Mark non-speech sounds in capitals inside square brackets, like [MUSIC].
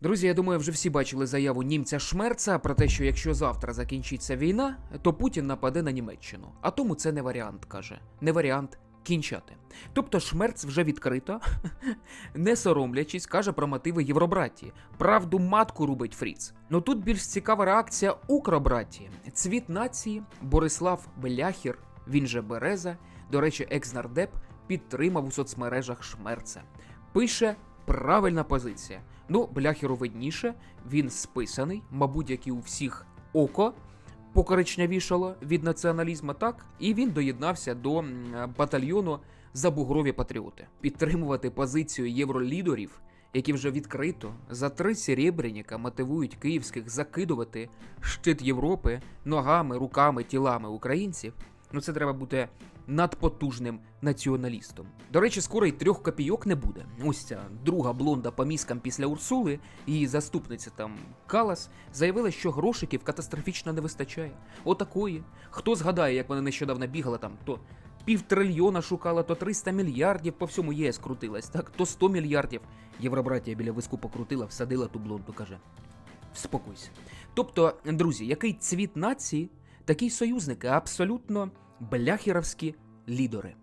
Друзі, я думаю, вже всі бачили заяву німця Шмерца про те, що якщо завтра закінчиться війна, то Путін нападе на Німеччину. А тому це не варіант, каже. Не варіант кінчати. Тобто Шмерц вже відкрито, [LAUGHS] не соромлячись, каже про мотиви Євробратії. Правду матку рубить Фріц. Ну тут більш цікава реакція Укробратії. Цвіт нації Борислав Беляхір, він же Береза, до речі, екс-нардеп, підтримав у соцмережах Шмерца. Пише правильна позиція. Ну, бляхеру видніше, він списаний, мабуть, як і у всіх око покоричнявішало від націоналізму, так, і він доєднався до батальйону Забугрові патріоти. Підтримувати позицію євролідерів, які вже відкрито за три серебряніка мотивують київських закидувати щит Європи ногами, руками, тілами українців. Ну це треба бути надпотужним націоналістом. До речі, скоро й трьох копійок не буде. Ось ця друга блонда по мізкам після Урсули, її заступниця там Калас, заявила, що грошиків катастрофічно не вистачає. Отакої. Хто згадає, як вона нещодавно бігала там, то півтрильйона шукала, то 300 мільярдів по всьому ЄС крутилась, так, то 100 мільярдів. Євробратія біля виску покрутила, всадила ту блонду, каже. Спокойся. Тобто, друзі, який цвіт нації, такі союзники, абсолютно бляхіровські лідери.